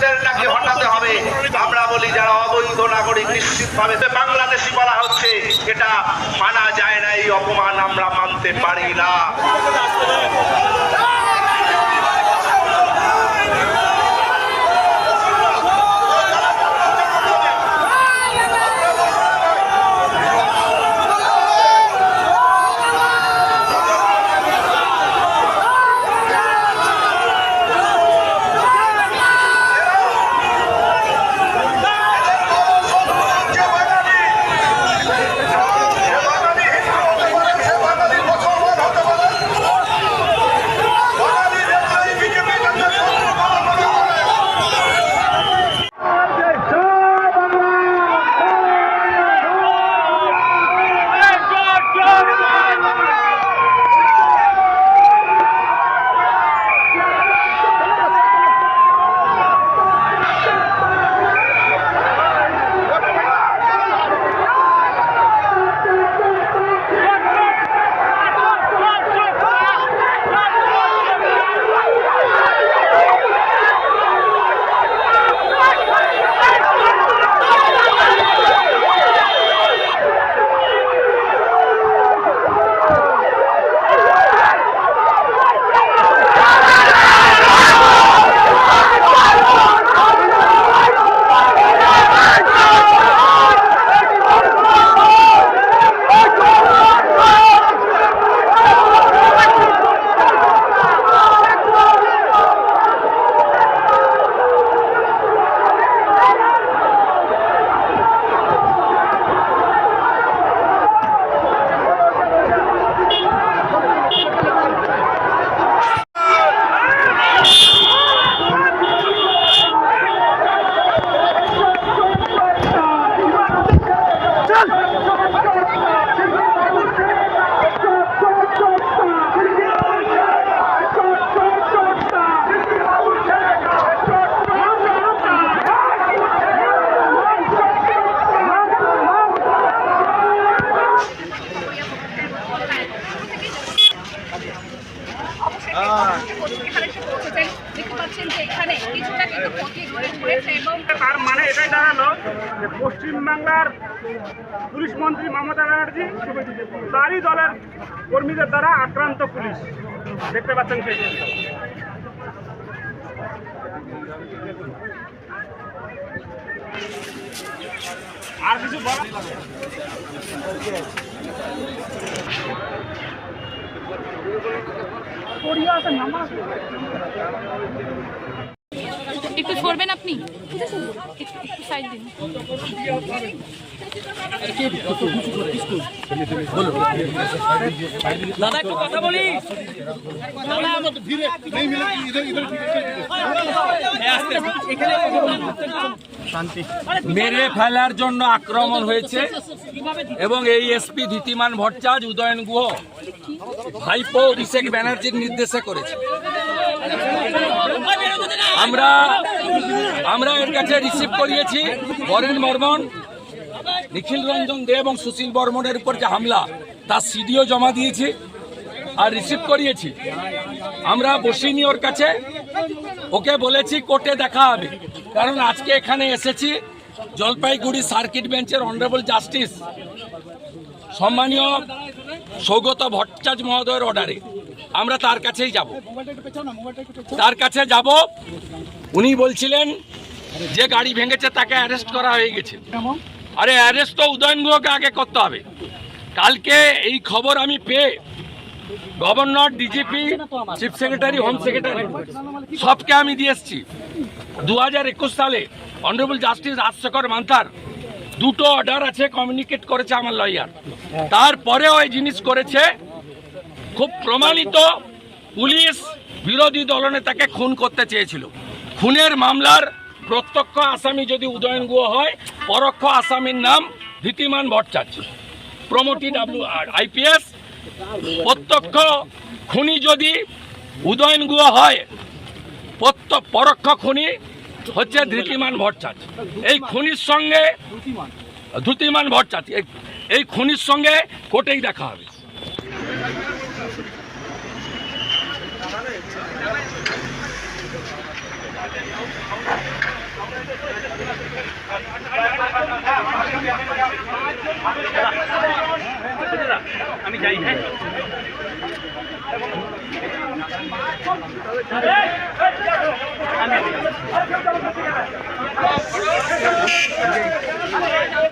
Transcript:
বাংলাদেশের হটাতে হবে। আমরা বলি যারা অবৈধ নাগরিক নিশ্চিতভাবে বাংলাদেশি বলা হচ্ছে, এটা মানা যায় না, এই অপমান আমরা মানতে পারি না। দেখতে যে এখানে কিছুটা কিন্তু ক্ষতি হয়েছে এবং তার মানে এটাই দাঁড়াল যে পশ্চিমবাংলার পুলিশ মন্ত্রী মমতা ব্যানার্জি তারই দলের কর্মীদের দ্বারা আক্রান্ত পুলিশ। দেখতে পাচ্ছেন সেই। আর কিছু বলা Thank you. একটু সরবেন আপনি? একটু একটু সাইড দিন মেরে ফেলার জন্য আক্রমণ হয়েছে এবং এই এসপি ধীতিমান ভট্টাচার্য উদয়ন গুহ ভাইপো অভিষেক ব্যানার্জির নির্দেশে করেছে। আমরা আমরা এর কাছে রিসিভ করিয়েছি বরেন বর্মন, নিখিল রঞ্জন দে এবং সুশীল বর্মনের উপর যে হামলা, তার সিডিও জমা দিয়েছি আর রিসিভ করিয়েছি। আমরা বসিনি ওর কাছে। ওকে বলেছি, কোর্টে দেখা হবে। কারণ আজকে এখানে এসেছি জলপাইগুড়ি সার্কিট বেঞ্চের অনারেবল জাস্টিস সম্মানীয় সৌগত ভট্টাচার্য মহোদয়ের অর্ডারে আমরা তার কাছেই যাব। তার কাছে যাব উনি বলছিলেন যে গাড়ি ভেঙেছে তাকে অ্যারেস্ট করা হয়ে গেছে। আরে অ্যারেস্ট তো উদয়ন গুহকে আগে করতে হবে। কালকে এই খবর আমি পেয়ে governor DGP chief secretary home secretary সবকে আমি দিয়ে এসছি। দু হাজার একুশ সালে অনারেবল জাস্টিস রাজশেখর মান্থার দুটো অর্ডার আছে কমিউনিকেট করেছে আমার লয়ার তারপরেও এই জিনিস করেছে, খুব প্রমাণিত পুলিশ বিরোধী দলনেতাকে খুন করতে চেয়েছিল। খুনের মামলার প্রত্যক্ষ আসামি যদি উদয়ন গুহ হয় পরোক্ষ আসামির নাম Dhitiman Bhattacharya. Promotee W IPS প্রত্যক্ষ খুনি যদি উদয়ন গুহ হয় প্রত্য- পরোক্ষ খুনি হচ্ছে ধৃতিমান ভট্টাচার্য। এই খুনির সঙ্গে ধুতিমান ভট্টাচার্য। এই- এই খুনির সঙ্গে কোর্টেই দেখা হবে। আমি যাই হ্যাঁ। আমি